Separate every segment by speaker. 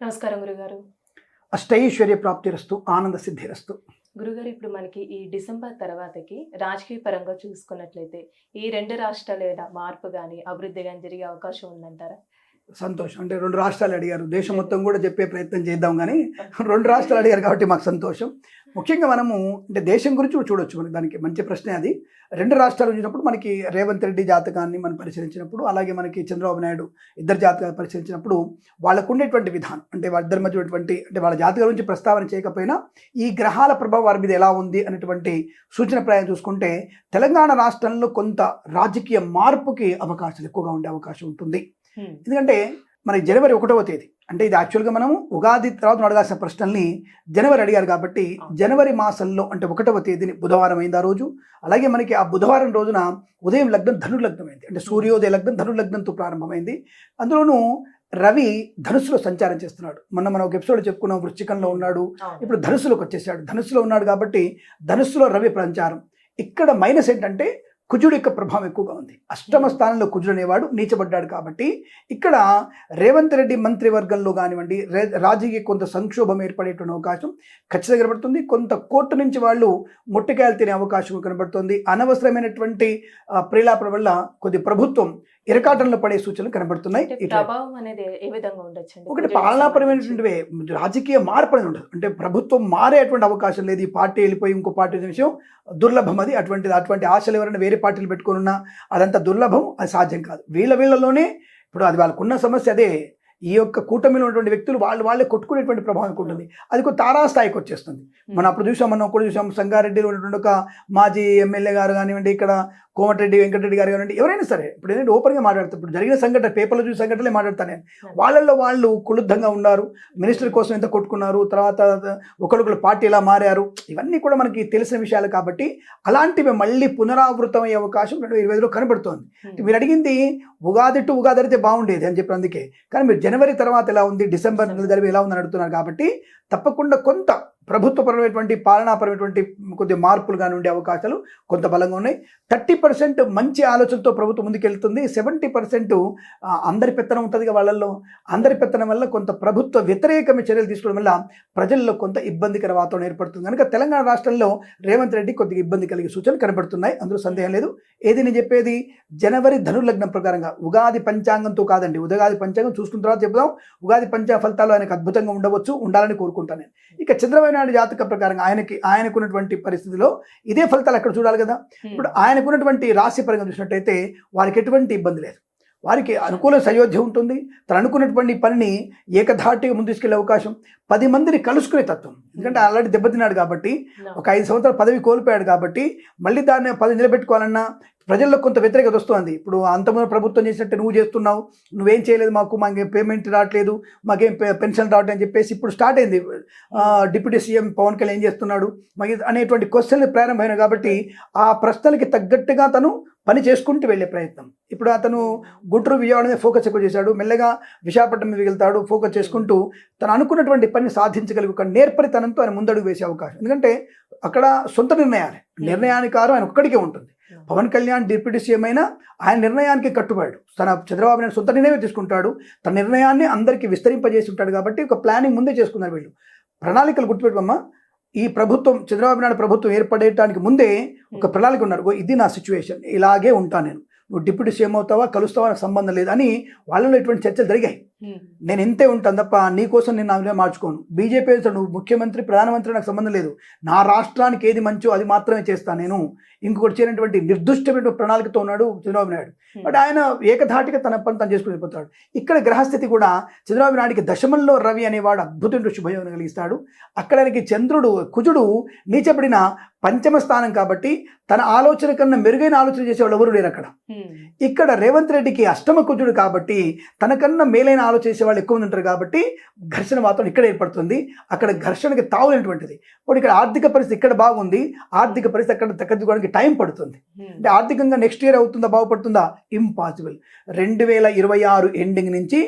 Speaker 1: నమస్కారం గురుగారు.
Speaker 2: అష్టైశ్వర్య ప్రాప్తిరస్తు ఆనంద సిద్ధిరస్తు
Speaker 1: గురుగారు ఇప్పుడు మనకి ఈ డిసెంబర్ తర్వాతకి రాజకీయ పరంగా చూసుకున్నట్లయితే ఈ రెండు రాష్ట్రాల మార్పు కానీ అభివృద్ధి కానీ జరిగే అవకాశం ఉందంటారా?
Speaker 2: సంతోషం. అంటే రెండు రాష్ట్రాలు అడిగారు. దేశం మొత్తం కూడా చెప్పే ప్రయత్నం చేద్దాం కానీ రెండు రాష్ట్రాలు అడిగారు కాబట్టి మాకు సంతోషం. ముఖ్యంగా మనము అంటే దేశం గురించి చూడొచ్చు మనకి. దానికి మంచి ప్రశ్నే అది. రెండు రాష్ట్రాలు చూసినప్పుడు మనకి రేవంత్ రెడ్డి జాతకాన్ని మనం పరిశీలించినప్పుడు అలాగే మనకి చంద్రబాబు నాయుడు ఇద్దరు జాతకాలు పరిశీలించినప్పుడు వాళ్ళకు ఉండేటువంటి విధానం. అంటే వాళ్ళిద్దరి మధ్య ఉన్నటువంటి అంటే వాళ్ళ జాతకాల గురించి ప్రస్తావన చేయకపోయినా ఈ గ్రహాల ప్రభావం వారి మీద ఎలా ఉంది అనేటువంటి సూచన ప్రాయం చూసుకుంటే తెలంగాణ రాష్ట్రంలో కొంత రాజకీయ మార్పుకి అవకాశాలు ఎక్కువగా ఉండే అవకాశం ఉంటుంది. ఎందుకంటే మనకి జనవరి ఒకటవ తేదీ అంటే ఇది యాక్చువల్గా మనము ఉగాది తర్వాత మనం అడగాల్సిన ప్రశ్నల్ని జనవరి అడిగారు కాబట్టి జనవరి మాసంలో అంటే ఒకటవ తేదీని బుధవారం అయింది ఆ రోజు. అలాగే మనకి ఆ బుధవారం రోజున ఉదయం లగ్నం ధను లగ్నం అయింది. అంటే సూర్యోదయ లగ్నం ధను లగ్నంతో ప్రారంభమైంది. అందులోనూ రవి ధనుస్సులో సంచారం చేస్తున్నాడు. మొన్న మనం ఒక ఎపిసోడ్ చెప్పుకున్నాం వృశ్చికంలో ఉన్నాడు. ఇప్పుడు ధనుస్సులోకి వచ్చేసాడు. ధనుస్సులో ఉన్నాడు కాబట్టి ధనుస్సులో రవి సంచారం ఇక్కడ మైనస్ ఏంటంటే కుజుడు యొక్క ప్రభావం ఎక్కువగా ఉంది. అష్టమ స్థానంలో కుజుడు అనేవాడు నీచబడ్డాడు కాబట్టి ఇక్కడ రేవంత్ రెడ్డి మంత్రివర్గంలో కానివ్వండి రే- రాజకీయ కొంత సంక్షోభం ఏర్పడేటువంటి అవకాశం ఖచ్చితంగా కనబడుతుంది. కొంత కోర్టు నుంచి వాళ్ళు ముట్టకాయలు తినే అవకాశం కనబడుతుంది. అనవసరమైనటువంటి ప్రేలాపన వల్ల కొద్ది ప్రభుత్వం ఇరకాటంలో పడే సూచనలు కనబడుతున్నాయి. ఒకటి పాలనాపరమైనటువంటివే రాజకీయ మార్పు అనేది ఉండదు. అంటే ప్రభుత్వం మారేటువంటి అవకాశం లేదు. ఈ పార్టీ వెళ్ళిపోయి ఇంకో పార్టీ విషయం దుర్లభం అది. అటువంటిది అటువంటి ఆశలు ఎవరైనా వేరే పార్టీలు పెట్టుకొని ఉన్నా అదంతా దుర్లభం అది సాధ్యం కాదు. వీళ్ళ వీళ్ళలోనే ఇప్పుడు అది వాళ్ళకున్న సమస్య అదే. ఈ యొక్క కూటమిలో ఉన్నటువంటి వ్యక్తులు వాళ్ళు వాళ్ళే కొట్టుకునేటువంటి ప్రభావం ఉంటుంది. అది ఒక తారాస్థాయికి వచ్చేస్తుంది. మనం అప్పుడు చూసాం మనం కూడా చూసాం సంగారెడ్డిలో ఉన్నటువంటి ఒక మాజీ ఎమ్మెల్యే గారు కానివ్వండి ఇక్కడ కోమటిరెడ్డి వెంకటరెడ్డి గారు కానివ్వండి ఎవరైనా సరే ఇప్పుడు ఏంటంటే ఓపెన్గా మాట్లాడతారు. ఇప్పుడు జరిగిన సంఘటన పేపర్లో చూసి సంఘటనలే మాట్లాడతాను. నేను వాళ్ళల్లో వాళ్ళు కులుద్ధంగా ఉన్నారు. మినిస్టర్ కోసం ఎంత కొట్టుకున్నారు తర్వాత ఒకరికొకరు పార్టీ ఎలా మారారు ఇవన్నీ కూడా మనకి తెలిసిన విషయాలు కాబట్టి అలాంటివి మళ్ళీ పునరావృతం అయ్యే అవకాశం రెండు వేల ఇరవైలో కనబడుతోంది. మీరు అడిగింది ఉగాది టు ఉగాది అయితే బాగుండేది అని చెప్పి అందుకే. కానీ మీరు జనవరి తర్వాత ఎలా ఉంది? డిసెంబర్ నెల జరిపి ఎలా ఉందని అడుగుతున్నారు కాబట్టి తప్పకుండా కొంత ప్రభుత్వపరమైనటువంటి పాలనాపరమైనటువంటి కొద్ది మార్పులు కానీ ఉండే అవకాశాలు కొంత బలంగా ఉన్నాయి. థర్టీ పర్సెంట్ మంచి ఆలోచనతో ప్రభుత్వం ముందుకెళ్తుంది. సెవెంటీ పర్సెంట్ అందరి పెత్తనం ఉంటుంది వాళ్ళల్లో. అందరి పెత్తనం వల్ల కొంత ప్రభుత్వ వ్యతిరేకమైన చర్యలు తీసుకోవడం వల్ల ప్రజల్లో కొంత ఇబ్బందికర వాతావరణం ఏర్పడుతుంది. కనుక తెలంగాణ రాష్ట్రంలో రేవంత్ రెడ్డి కొద్దిగా ఇబ్బంది కలిగే సూచనలు కనబడుతున్నాయి. అందులో సందేహం లేదు. ఏది నేను చెప్పేది? జనవరి ధనుర్లగ్నం ప్రకారంగా ఉగాది పంచాంగంతో కాదండి. ఉగాది పంచాంగం చూసుకున్న తర్వాత చెప్దాం. ఉగాది పంచాంగ ఫలితాలు ఆయనకు అద్భుతంగా ఉండవచ్చు ఉండాలని కోరుకుంటాను నేను. ఇక చంద్రబాబు నాయుడు జాతక ప్రకారంగా ఆయనకి ఆయనకున్నటువంటి పరిస్థితిలో ఇదే ఫలితాలు అక్కడ చూడాలి కదా? ఇప్పుడు ఆయనకున్నటువంటి రాశి పరంగా చూసినట్టయితే వారికి ఎటువంటి ఇబ్బంది లేదు. వారికి అనుకూల సయోధ్య ఉంటుంది. తను అనుకున్నటువంటి పనిని ఏకధాటిగా ముందు తీసుకెళ్ళే అవకాశం. పది మందిని కలుసుకునే తత్వం. ఎందుకంటే ఆల్రెడీ దెబ్బతిన్నాడు కాబట్టి ఒక ఐదు సంవత్సరాలు పదవి కోల్పోయాడు కాబట్టి మళ్ళీ దాన్ని పదవి నిలబెట్టుకోవాలన్నా ప్రజల్లో కొంత వ్యతిరేకత వస్తుంది. ఇప్పుడు అంతమంది ప్రభుత్వం చేసినట్టు నువ్వు చేస్తున్నావు నువ్వేం చేయలేదు మాకు మాకేం పేమెంట్ రావట్లేదు మాకేం పె- పెన్షన్ రావట్లేదు అని చెప్పేసి ఇప్పుడు స్టార్ట్ అయింది. డిప్యూటీ సీఎం పవన్ కళ్యాణ్ ఏం చేస్తున్నాడు? మాకు అనేటువంటి క్వశ్చన్లు ప్రారంభమైనాయి కాబట్టి ఆ ప్రశ్నలకి తగ్గట్టుగా తను పని చేసుకుంటూ వెళ్ళే ప్రయత్నం. ఇప్పుడు అతను గుంటూరు విజయవాడ మీద ఫోకస్ ఎక్కువ చేశాడు. మెల్లగా విశాఖపట్నం మీద వెళ్తాడు ఫోకస్ చేసుకుంటూ తను అనుకున్నటువంటి పని సాధించగలిగే ఒక నేర్పరితనంతో ఆయన ముందడుగు వేసే అవకాశం. ఎందుకంటే అక్కడ సొంత నిర్ణయాలే. నిర్ణయానికారు ఆయన ఒక్కడికే ఉంటుంది. పవన్ కళ్యాణ్ డిప్యూటీ సీఎం అయినా ఆయన నిర్ణయానికి కట్టుబడాడు తన చంద్రబాబు నాయుడు సొంత నిర్ణయం తీసుకుంటాడు. తన నిర్ణయాన్ని అందరికీ విస్తరింపజేసి ఉంటాడు కాబట్టి ఒక ప్లానింగ్ ముందే చేసుకున్నారు వీళ్ళు. ప్రణాళికలు గుర్తుపెట్టుకోమ్మా. ఈ ప్రభుత్వం చంద్రబాబు నాయుడు ప్రభుత్వం ఏర్పడేయడానికి ముందే ఒక ప్రణాళిక ఉన్నారు. "ఓ, ఇది నా సిచ్యువేషన్ ఇలాగే ఉంటాను నేను. నువ్వు డిప్యూటీ సీఎం అవుతావా కలుస్తావా నాకు సంబంధం లేదు అని వాళ్ళలో ఇటువంటి చర్చలు జరిగాయి. నేను ఇంతే ఉంటాను తప్ప నీకోసం నేను నా నిర్ణయం మార్చుకోను. బీజేపీ వెళ్తాడు నువ్వు ముఖ్యమంత్రి ప్రధానమంత్రి నాకు సంబంధం లేదు. నా రాష్ట్రానికి ఏది మంచో అది మాత్రమే చేస్తాను నేను. ఇంకొకటి చేయనటువంటి నిర్దిష్టమైన ప్రణాళికతో ఉన్నాడు చంద్రబాబు నాయుడు. బట్ ఆయన ఏకధాటిగా తన పని తను చేసుకుని వెళ్ళిపోతాడు. ఇక్కడ గ్రహస్థితి కూడా చంద్రబాబు నాయుడికి దశమంలో రవి అనేవాడు అద్భుతమైన శుభయోగం కలిగిస్తాడు. అక్కడ ఆయనకి చంద్రుడు కుజుడు నీచబడిన పంచమ స్థానం కాబట్టి తన ఆలోచన కన్నా మెరుగైన ఆలోచన చేసేవాళ్ళు ఎవరు లేరు అక్కడ. ఇక్కడ రేవంత్ రెడ్డికి అష్టమ కుజుడు కాబట్టి తనకన్నా మేలైన ఆలోచన చేసే వాళ్ళు ఎక్కువ మంది ఉంటారు కాబట్టి ఘర్షణ మాత్రం ఇక్కడ ఏర్పడుతుంది. అక్కడ ఘర్షణకి తావులేనటువంటిది. ఇప్పుడు ఇక్కడ ఆర్థిక పరిస్థితి ఇక్కడ బాగుంది. ఆర్థిక పరిస్థితి అక్కడ దక్కదిద్దుకోవడానికి టైం పడుతుంది. అంటే ఆర్థికంగా నెక్స్ట్ ఇయర్ అవుతుందా బాగుపడుతుందా? ఇంపాసిబుల్ రెండు వేల ఇరవై ఆరు ఎండింగ్ నుంచి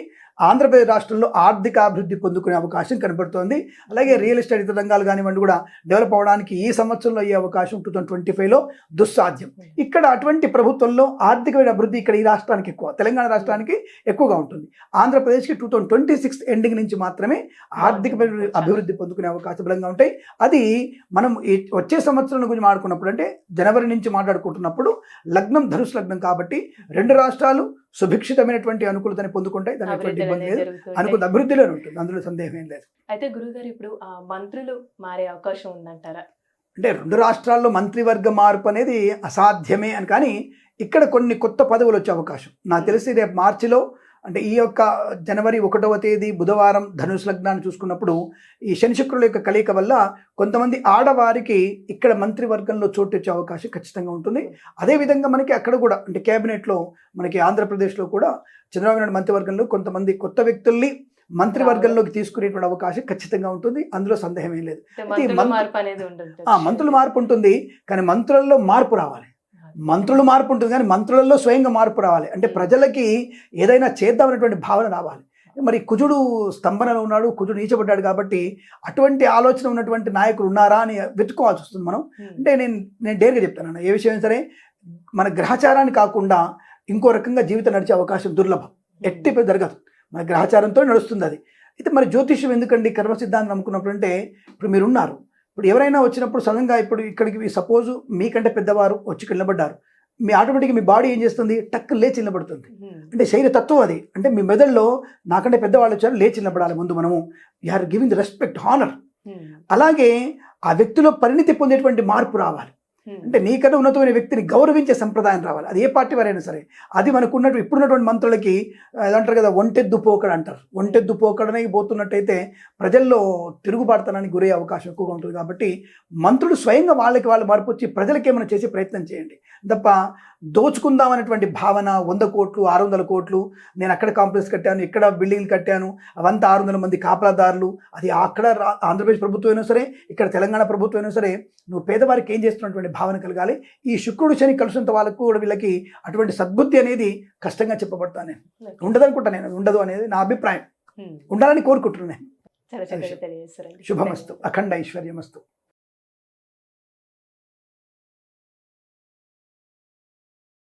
Speaker 2: ఆంధ్రప్రదేశ్ రాష్ట్రంలో ఆర్థిక అభివృద్ధి పొందుకునే అవకాశం కనబడుతోంది. అలాగే రియల్ ఎస్టేట్ ఇతర రంగాలు కానివ్వండి కూడా డెవలప్ అవడానికి ఈ సంవత్సరంలో అయ్యే అవకాశం టూ థౌసండ్ ట్వంటీ ఫైవ్లో దుస్సాధ్యం. ఇక్కడ అటువంటి ప్రభుత్వంలో ఆర్థికమైన అభివృద్ధి ఇక్కడ ఈ రాష్ట్రానికి ఎక్కువ తెలంగాణ రాష్ట్రానికి ఎక్కువగా ఉంటుంది. ఆంధ్రప్రదేశ్కి two thousand twenty six ending నుంచి మాత్రమే ఆర్థిక అభివృద్ధి పొందుకునే అవకాశం బలంగా ఉంటాయి. అది మనం ఈ వచ్చే సంవత్సరం గురించి మాట్లాడుకున్నప్పుడు అంటే జనవరి నుంచి మాట్లాడుకుంటున్నప్పుడు లగ్నం ధనుసు లగ్నం కాబట్టి రెండు రాష్ట్రాలు సుభిక్షితమైనటువంటి అనుకూలతని పొందుకుంటాయి దాని ఎటువంటి ఇబ్బంది లేదు. అనుకూల అభివృద్ధిలో ఉంటుంది. అందులో సందేహం ఏం లేదు.
Speaker 1: అయితే గురుగారు ఇప్పుడు మంత్రులు మారే అవకాశం ఉందంటారా?
Speaker 2: అంటే రెండు రాష్ట్రాల్లో మంత్రివర్గ మార్పు అనేది అసాధ్యమే అని కానీ ఇక్కడ కొన్ని కొత్త పదవులు వచ్చే అవకాశం. నాకు తెలిసి రేపు మార్చిలో అంటే ఈ యొక్క జనవరి ఒకటవ తేదీ బుధవారం ధనుసు లగ్నాన్ని చూసుకున్నప్పుడు ఈ శని శుక్రుల యొక్క కలయిక వల్ల కొంతమంది ఆడవారికి ఇక్కడ మంత్రివర్గంలో చోటు వచ్చే అవకాశం ఖచ్చితంగా ఉంటుంది. అదేవిధంగా మనకి అక్కడ కూడా అంటే కేబినెట్లో మనకి ఆంధ్రప్రదేశ్లో కూడా చంద్రబాబు నాయుడు మంత్రివర్గంలో కొంతమంది కొత్త వ్యక్తుల్ని మంత్రివర్గంలోకి తీసుకునేటువంటి అవకాశం ఖచ్చితంగా ఉంటుంది. అందులో సందేహం ఏం లేదు.
Speaker 1: అంటే మంత్రుల
Speaker 2: మంత్రు-
Speaker 1: మార్పు అనేది ఉంటుంది.
Speaker 2: ఆ మంత్రుల మార్పు ఉంటుంది. కానీ మంత్రులలో మార్పు రావాలి. మంత్రుల మార్పు ఉంటుంది కానీ మంత్రులలో స్వయంగా మార్పు రావాలి. అంటే ప్రజలకి ఏదైనా చేద్దామనేటువంటి భావన రావాలి. మరి కుజుడు స్తంభనలో ఉన్నాడు కుజుడు నీచబడ్డాడు కాబట్టి అటువంటి ఆలోచన ఉన్నటువంటి నాయకులు ఉన్నారా అని వెతుక్కోవాల్సి వస్తుంది మనం. అంటే నేను నేను డేర్గా చెప్తాను ఏ విషయం సరే మన గ్రహచారాన్ని కాకుండా ఇంకో రకంగా జీవితం నడిచే అవకాశం దుర్లభం. ఎట్టి జరగదు. మన గ్రహచారంతో నడుస్తుంది అది. అయితే మరి జ్యోతిష్యం ఎందుకండి? కర్మ సిద్ధాంతం నమ్ముకున్నప్పుడు అంటే ఇప్పుడు మీరు ఉన్నారు ఇప్పుడు ఎవరైనా వచ్చినప్పుడు సడన్గా ఇప్పుడు ఇక్కడికి సపోజ్ మీకంటే పెద్దవారు వచ్చి నిలబడ్డారు మీ ఆటోమేటిక్గా మీ బాడీ ఏం చేస్తుంది టక్ లేచి నిలబడుతుంది. అంటే శరీర తత్వం అది అంటే మీ మెదడులో నాకంటే పెద్దవాళ్ళు వచ్చారు లేచి నిలబడాలి ముందు మనము are giving the respect honour. అలాగే ఆ వ్యక్తిలో పరిణితి పొందేటువంటి మార్పు రావాలి. అంటే నీకన్నా ఉన్నతమైన వ్యక్తిని గౌరవించే సంప్రదాయం రావాలి. అది ఏ పార్టీ వారైనా సరే. అది మనకు ఇప్పుడు ఇప్పుడున్నటువంటి మంత్రులకి అంటారు కదా ఒంటెద్దు పోకడ అంటారు. ఒంటెద్దు పోకడనే పోతున్నట్టయితే ప్రజల్లో తిరుగుబాటుతనానికి గురయ్యే అవకాశం ఎక్కువగా ఉంటుంది కాబట్టి మంత్రులు స్వయంగా వాళ్ళకి వాళ్ళు మార్పు వచ్చి ప్రజలకి ఏమైనా చేసే ప్రయత్నం చేయండి. తప్ప దోచుకుందాం అనేటువంటి భావన వంద కోట్లు ఆరు వందల కోట్లు నేను అక్కడ కాంప్లెక్స్ కట్టాను ఇక్కడ బిల్డింగ్లు కట్టాను అవంతా ఆరు వందల మంది కాపలాదారులు అది అక్కడ ఆంధ్రప్రదేశ్ ప్రభుత్వం అయినా సరే ఇక్కడ తెలంగాణ ప్రభుత్వం అయినా సరే నువ్వు పేదవారికి ఏం చేస్తున్నటువంటి భావన కలగాలి. ఈ శుక్రుడు శని కలిసినంత వాళ్ళకు కూడా వీళ్ళకి అటువంటి సద్బుద్ధి అనేది కష్టంగా చెప్పబడతాను. నేను ఉండదనుకుంటా నేను ఉండదు అనేది నా అభిప్రాయం. ఉండాలని కోరుకుంటున్నాను శుభమస్తు అఖండ ఐశ్వర్యమస్తు.